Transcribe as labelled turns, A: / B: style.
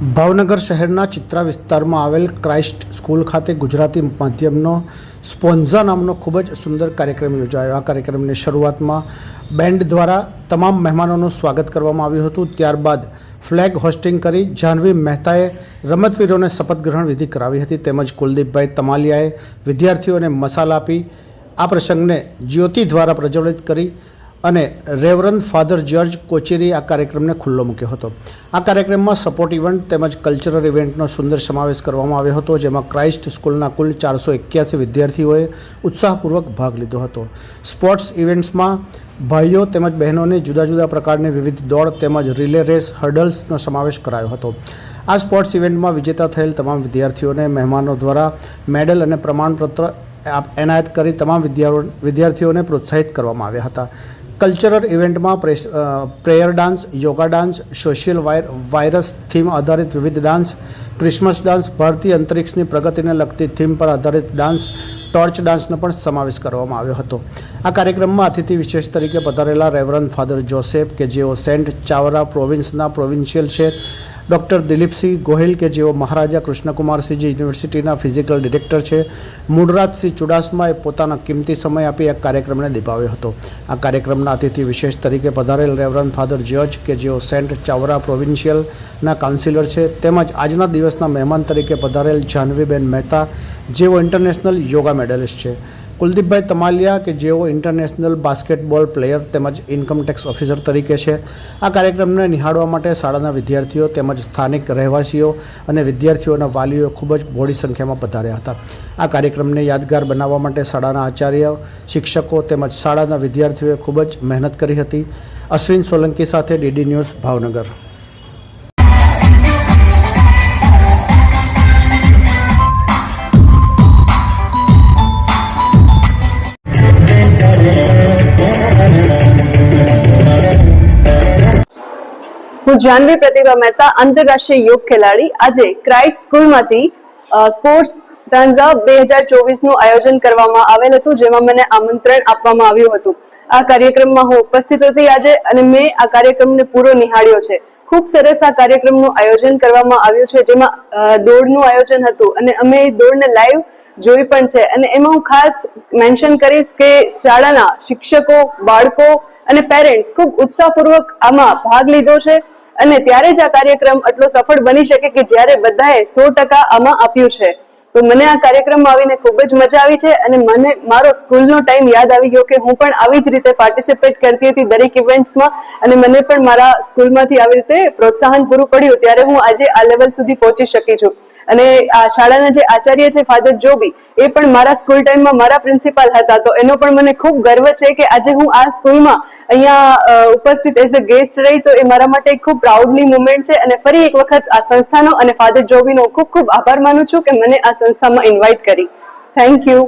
A: ભાવનગર શહેરના ચિત્રા વિસ્તારમાં આવેલ ક્રાઇસ્ટ સ્કૂલ ખાતે ગુજરાતી માધ્યમનો સ્પોન્ઝા નામનો ખૂબ જ સુંદર કાર્યક્રમ યોજાયો. આ કાર્યક્રમની શરૂઆતમાં બેન્ડ દ્વારા તમામ મહેમાનોનું સ્વાગત કરવામાં આવ્યું હતું. ત્યારબાદ ફ્લેગ હોસ્ટિંગ કરી જાહ્નવી મહેતાએ રમતવીરોને શપથ ગ્રહણ વિધિ કરાવી હતી. તેમજ કુલદીપભાઈ તમાલિયાએ વિદ્યાર્થીઓને મસાલા આપી આ પ્રસંગને જ્યોતિ દ્વારા પ્રજ્વલિત કરી અને રેવરન ફાધર જ્યોર્જ કોચેરી આ કાર્યક્રમને ખુલ્લો મૂક્યો હતો. આ કાર્યક્રમમાં સપોર્ટ ઇવેન્ટ તેમજ કલ્ચરલ ઇવેન્ટનો સુંદર સમાવેશ કરવામાં આવ્યો હતો, જેમાં ક્રાઇસ્ટ સ્કૂલના કુલ ચારસો એક્યાસી વિદ્યાર્થીઓએ ઉત્સાહપૂર્વક ભાગ લીધો હતો. સ્પોર્ટ્સ ઇવેન્ટ્સમાં ભાઈઓ તેમજ બહેનોને જુદા જુદા પ્રકારની વિવિધ દોડ તેમજ રિલે રેસ હર્ડલ્સનો સમાવેશ કરાયો હતો. આ સ્પોર્ટ્સ ઇવેન્ટમાં વિજેતા થયેલ તમામ વિદ્યાર્થીઓને, મહેમાનો દ્વારા મેડલ અને પ્રમાણપત્ર એનાયત કરી તમામ વિદ્યાર્થીઓ વિદ્યાર્થીઓને પ્રોત્સાહિત કરવામાં આવ્યા હતા. કલ્ચરલ ઇવેન્ટમાં prayer dance, yoga dance, social wire virus theme આધારિત વિવિધ ડાન્સ, ક્રિસમસ ડાન્સ, ભારતીય અંતરિક્ષની પ્રગતિને લગતી થીમ પર આધારિત ડાન્સ, ટોર્ચ ડાન્સનો પણ સમાવેશ કરવામાં આવ્યો હતો. આ કાર્યક્રમમાં અતિથિ વિશેષ તરીકે પધારેલા રેવરન ફાધર જોસેફ કે જેઓ સેન્ટ ચાવરા પ્રોવિન્સના પ્રોવિન્શિયલ છે ડૉક્ટર દિલીપસિંહ ગોહિલ, કે જેઓ મહારાજા કૃષ્ણકુમારસિંહજી યુનિવર્સિટીના ફિઝિકલ ડિરેક્ટર છે. મૂળરાજસિંહ ચુડાસમાએ પોતાના કિંમતી સમય આપી આ કાર્યક્રમને દીપાવ્યો હતો. આ કાર્યક્રમના અતિથિ વિશેષ તરીકે પધારેલ રેવરન ફાધર જ્યોર્જ કે જેઓ સેન્ટ ચાવરા પ્રોવિન્શિયલના કાઉન્સિલર છે, તેમજ આજના દિવસના મહેમાન તરીકે પધારેલ જાહ્નવીબેન મહેતા, જેઓ ઇન્ટરનેશનલ યોગા મેડલિસ્ટ છે. કુલદીપભાઈ તમાલિયા કે જેઓ ઇન્ટરનેશનલ બાસ્કેટબોલ પ્લેયર તેમજ ઇન્કમટેક્સ ઓફિસર તરીકે છે, આ કાર્યક્રમને નિહાળવા માટે શાળાના વિદ્યાર્થીઓ તેમજ સ્થાનિક રહેવાસીઓ અને વિદ્યાર્થીઓના વાલીઓ ખૂબ જ મોડી સંખ્યામાં પધાર્યા હતા. આ કાર્યક્રમને યાદગાર બનાવવા માટે શાળાના આચાર્ય, શિક્ષકો તેમજ શાળાના વિદ્યાર્થીઓએ ખૂબ જ મહેનત કરી હતી. અશ્વિન સોલંકી સાથે ડીડી ન્યૂઝ ભાવનગર.
B: હું જાનવી પ્રતિભા મહેતા, આંતરરાષ્ટ્રીય યોગ ખેલાડી. આજે ક્રાઇટ સ્કૂલમાંથી સ્પોર્ટ્સ ટાન્ઝા બે હજાર ચોવીસનું આયોજન કરવામાં આવેલ હતું, જેમાં મને આમંત્રણ આપવામાં આવ્યું હતું. આ કાર્યક્રમમાં હું ઉપસ્થિત હતી આજે અને મેં આ કાર્યક્રમને પૂરો નિહાળ્યો છે. ખૂબ સરસ આ કાર્યક્રમનું આયોજન કરવામાં આવ્યું છે, જેમાં દોડનું આયોજન હતું અને અમે દોડને લાઈવ જોઈ પણ છે. અને એમાં હું ખાસ મેન્શન કરીશ કે શાળાના શિક્ષકો, બાળકો અને પેરેન્ટ્સ ખૂબ ઉત્સાહપૂર્વક આમાં ભાગ લીધો છે અને ત્યારે જ આ કાર્યક્રમ આટલો સફળ બની શકે કે જ્યારે બધાએ સો ટકા આમાં આપ્યું છે. તો મને આ કાર્યક્રમમાં આવીને ખૂબ જ મજા આવી છે અને મને મારો સ્કૂલનો ટાઈમ યાદ આવી ગયો કે હું પણ આવી જ રીતે પાર્ટિસિપેટ કરતી હતી દરેક ઇવેન્ટ્સમાં અને મને પણ મારા સ્કૂલમાંથી આવી રીતે પ્રોત્સાહન પૂરું પડ્યું ત્યારે હું આજે આ લેવલ સુધી પહોંચી શકી છું. અને આ શાળાના જે આચાર્ય છે ફાધર જોબી એ પણ મારા સ્કૂલ ટાઈમમાં મારા પ્રિન્સિપાલ હતા. તો એનો પણ મને ખૂબ ગર્વ છે કે આજે હું આ સ્કૂલમાં અહીંયા ઉપસ્થિત એઝ અ ગેસ્ટ રહી તો એ મારા માટે ખૂબ પ્રાઉડની મુમેન્ટ છે. અને ફરી એક વખત આ સંસ્થાનો અને ફાધર જોબીનો ખૂબ ખૂબ આભાર માનું છું કે મને આ સંસ્થામાં ઇન્વાઇટ કરી. Thank you